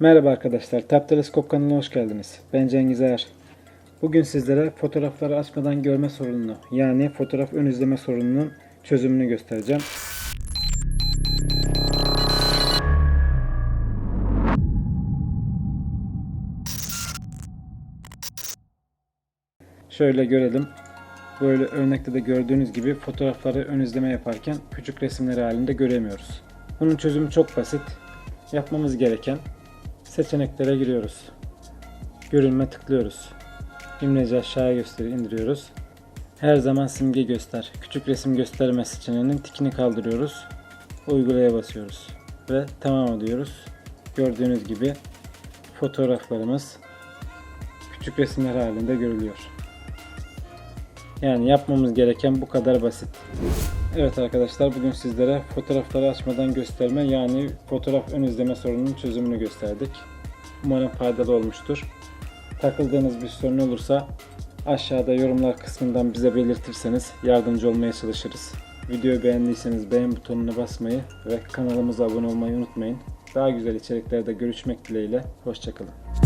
Merhaba arkadaşlar, Tap Teleskop kanalına hoş geldiniz. Ben Cengiz Ayar. Bugün sizlere fotoğrafları açmadan görme sorununu, yani fotoğraf ön izleme sorununun çözümünü göstereceğim. Şöyle görelim. Böyle örnekte de gördüğünüz gibi fotoğrafları ön izleme yaparken küçük resimleri halinde göremiyoruz. Bunun çözümü çok basit. Yapmamız gereken seçeneklere giriyoruz. Görünme tıklıyoruz. İmleci aşağıya gösteri indiriyoruz. Her zaman simge göster. Küçük resim gösterme seçeneğinin tikini kaldırıyoruz. Uygulaya basıyoruz. Ve tamam diyoruz. Gördüğünüz gibi fotoğraflarımız küçük resimler halinde görülüyor. Yani yapmamız gereken bu kadar basit. Evet arkadaşlar bugün sizlere fotoğrafları açmadan gösterme yani fotoğraf ön izleme sorununun çözümünü gösterdik. Umarım faydalı olmuştur. Takıldığınız bir sorun olursa aşağıda yorumlar kısmından bize belirtirseniz yardımcı olmaya çalışırız. Videoyu beğendiyseniz beğen butonuna basmayı ve kanalımıza abone olmayı unutmayın. Daha güzel içeriklerde görüşmek dileğiyle. Hoşçakalın.